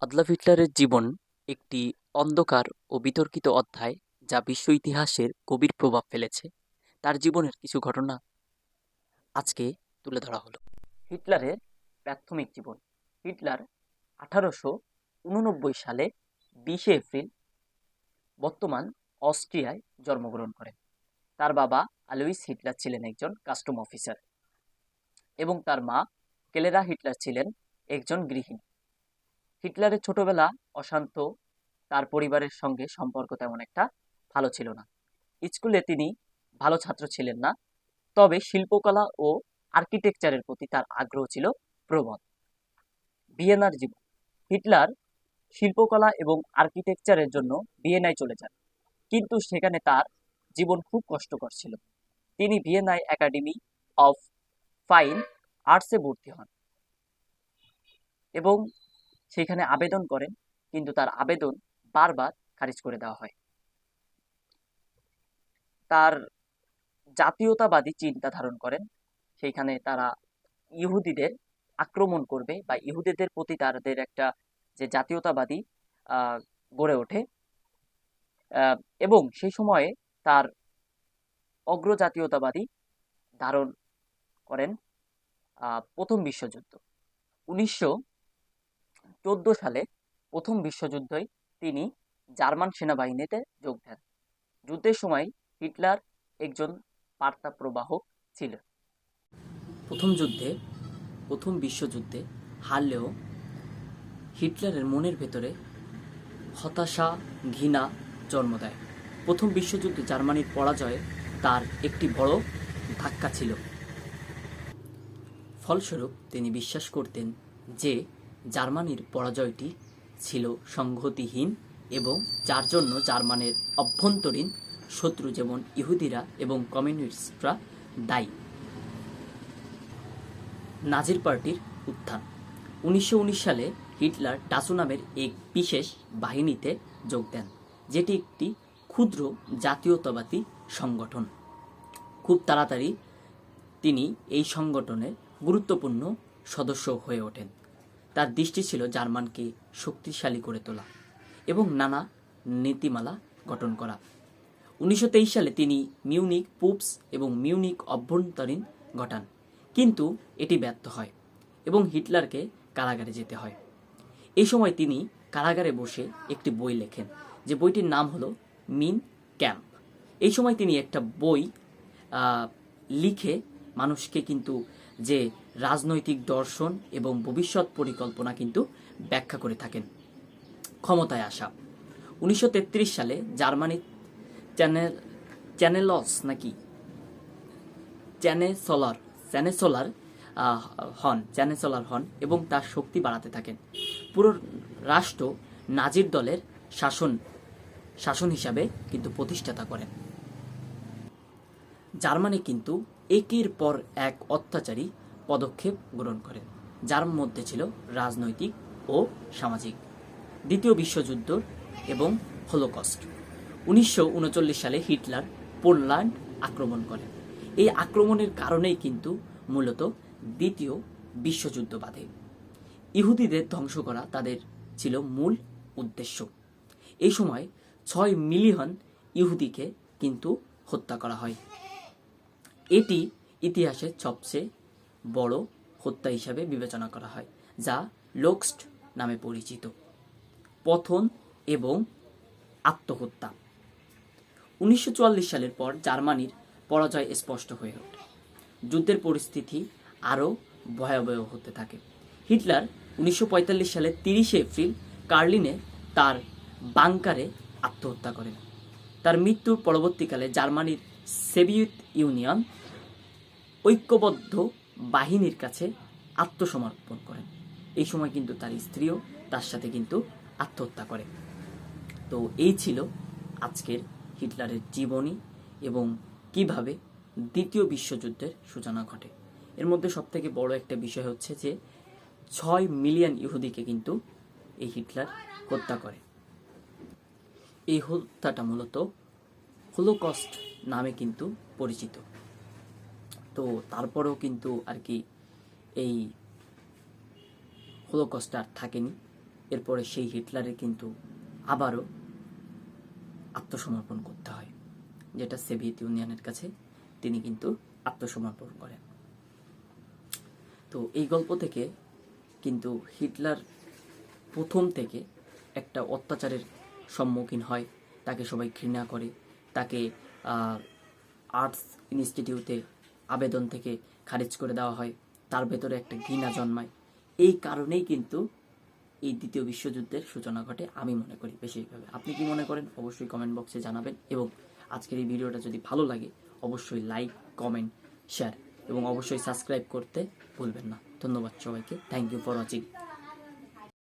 আদলফ হিটলারের জীবন একটি অন্ধকার ও বিতর্কিত অধ্যায় যা বিশ্ব ইতিহাসের গভীর প্রভাব ফেলেছে। তার জীবনের কিছু ঘটনা আজকে তুলে ধরা হলো। হিটলারের প্রাথমিক জীবন। হিটলার আঠারোশো উননব্বই সালে বিশে এপ্রিল বর্তমান অস্ট্রিয়ায় জন্মগ্রহণ করেন। তার বাবা আলুইস হিটলার ছিলেন একজন কাস্টম অফিসার এবং তার মা কেলেরা হিটলার ছিলেন একজন গৃহিণী। হিটলারের ছোটবেলা অশান্ত, তার পরিবারের সঙ্গে সম্পর্ক তেমন একটা ভালো ছিল না। স্কুলে তিনি ভালো ছাত্র ছিলেন না, তবে শিল্পকলা ও আর্কিটেকচারের প্রতি তার আগ্রহ ছিল প্রবল। ভিয়েনার জীবন। হিটলার শিল্পকলা এবং আর্কিটেকচারের জন্য ভিয়েনায় চলে যান, কিন্তু সেখানে তার জীবন খুব কষ্টকর ছিল। তিনি ভিয়েনায় একাডেমি অফ ফাইন আর্টসে ভর্তি হন এবং সেখানে আবেদন করেন, কিন্তু তার আবেদন বারবার খারিজ করে দেওয়া হয়। তার জাতীয়তাবাদী চিন্তা ধারণ করেন। সেইখানে তারা ইহুদিদের আক্রমণ করবে বা ইহুদিদের প্রতি তাদের একটা যে জাতীয়তাবাদী গড়ে ওঠে। এবং সেই সময়ে তার অগ্রজাতীয়তাবাদী ধারণ করেন প্রথম বিশ্বযুদ্ধ। উনিশশো চোদ্দ সালে প্রথম বিশ্বযুদ্ধই তিনি জার্মান সেনাবাহিনীতে যোগ দেন। যুদ্ধের সময় হিটলার একজন বার্তা প্রবাহক ছিলেন প্রথম যুদ্ধে, প্রথম বিশ্বযুদ্ধে হারলেও হিটলারের মনের ভেতরে হতাশা, ঘৃণা জন্ম দেয়। প্রথম বিশ্বযুদ্ধে জার্মানির পরাজয়ে তার একটি বড় ধাক্কা ছিল। ফলস্বরূপ তিনি বিশ্বাস করতেন যে জার্মানির পরাজয়টি ছিল সংহতিহীন এবং যার জন্য জার্মানের অভ্যন্তরীণ শত্রু যেমন ইহুদিরা এবং কমিউনিস্টরা দায়ী। নাজির পার্টির উত্থান। উনিশশো উনিশ সালে হিটলার ডাসু নামের এক বিশেষ বাহিনীতে যোগ দেন, যেটি একটি ক্ষুদ্র জাতীয়তাবাদী সংগঠন। খুব তাড়াতাড়ি তিনি এই সংগঠনের গুরুত্বপূর্ণ সদস্য হয়ে ওঠেন। তার দৃষ্টি ছিল জার্মানকে শক্তিশালী করে তোলা এবং নানা নীতিমালা গঠন করা। উনিশশো তেইশ সালে তিনি মিউনিক পুপস এবং মিউনিক অভ্যন্তরীণ ঘটান কিন্তু এটি ব্যর্থ হয় এবং হিটলারকে কারাগারে যেতে হয়। এই সময় তিনি কারাগারে বসে একটি বই লেখেন, যে বইটির নাম হলো মিন ক্যাম্প। এই সময় তিনি একটা বই লিখে মানুষকে কিন্তু যে রাজনৈতিক দর্শন এবং ভবিষ্যৎ পরিকল্পনা কিন্তু ব্যাখ্যা করে থাকেন। ক্ষমতায় আসা। উনিশশো তেত্রিশ সালে জার্মানির চ্যানেল, চ্যানেলস নাকি? চ্যানেসলার চ্যানেসলার হন চ্যানেসলার হন এবং তার শক্তি বাড়াতে থাকেন। পুরো রাষ্ট্র নাজির দলের শাসন শাসন হিসাবে কিন্তু প্রতিষ্ঠাতা করেন। জার্মানি কিন্তু একের পর এক অত্যাচারী পদক্ষেপ গ্রহণ করেন যার মধ্যে ছিল রাজনৈতিক ও সামাজিক। দ্বিতীয় বিশ্বযুদ্ধ এবং হলোকস্ট। উনিশশো সালে হিটলার পোল্যান্ড আক্রমণ করেন এই আক্রমণের কারণেই কিন্তু মূলত দ্বিতীয় বিশ্বযুদ্ধ বাধে। ইহুদিদের ধ্বংস করা তাদের ছিল মূল উদ্দেশ্য। এই সময় ছয় মিলিয়ন ইহুদিকে কিন্তু হত্যা করা হয়। এটি ইতিহাসের সবচেয়ে বড় হত্যা হিসাবে বিবেচনা করা হয়, যা লোকস্ট নামে পরিচিত। পথন এবং আত্মহত্যা। উনিশশো চুয়াল্লিশ সালের পর জার্মানির পরাজয় স্পষ্ট হয়ে ওঠে। যুদ্ধের পরিস্থিতি আরও ভয়াবহ হতে থাকে। হিটলার উনিশশো সালে তিরিশে এপ্রিল কার্লিনে তার বাংকারে আত্মহত্যা করেন। তার মৃত্যুর পরবর্তীকালে জার্মানির সেভিয়েত ইউনিয়ন ঐক্যবদ্ধ বাহিনীর কাছে আত্মসমর্পণ করেন। এই সময় কিন্তু তার স্ত্রীও তার সাথে কিন্তু আত্মহত্যা করে। তো এই ছিল আজকের হিটলারের জীবনী এবং কীভাবে দ্বিতীয় বিশ্বযুদ্ধের সূচনা ঘটে। এর মধ্যে সবথেকে বড় একটা বিষয় হচ্ছে যে, ছয় মিলিয়ন ইহুদিকে কিন্তু এই হিটলার হত্যা করে। এই হত্যাটা মূলত হোলোকস্ট নামে কিন্তু পরিচিত। তো তারপরেও কিন্তু আর কি এই হোলোকস্ট আর থাকেনি। এরপরে সেই হিটলারের কিন্তু আবারও আত্মসমর্পণ করতে হয়, যেটা সোভিয়েত ইউনিয়নের কাছে তিনি কিন্তু আত্মসমর্পণ করেন। তো এই গল্প থেকে কিন্তু হিটলার প্রথম থেকে একটা অত্যাচারের সম্মুখীন হয়, তাকে সবাই ঘৃণা করে, তাকে আর্টস ইনস্টিটিউটে আবেদন থেকে খারিজ করে দেওয়া হয়। তার ভেতরে একটা ঘৃণা জন্মায়। এই কারণেই কিন্তু এই দ্বিতীয় বিশ্বযুদ্ধের সূচনা ঘটে আমি মনে করি বেশিরভাবে আপনি কি মনে করেন? অবশ্যই কমেন্ট বক্সে জানাবেন এবং আজকের এই ভিডিওটা যদি ভালো লাগে, অবশ্যই লাইক কমেন্ট শেয়ার এবং অবশ্যই সাবস্ক্রাইব করতে ভুলবেন না। ধন্যবাদ সবাইকে। Thank you for watching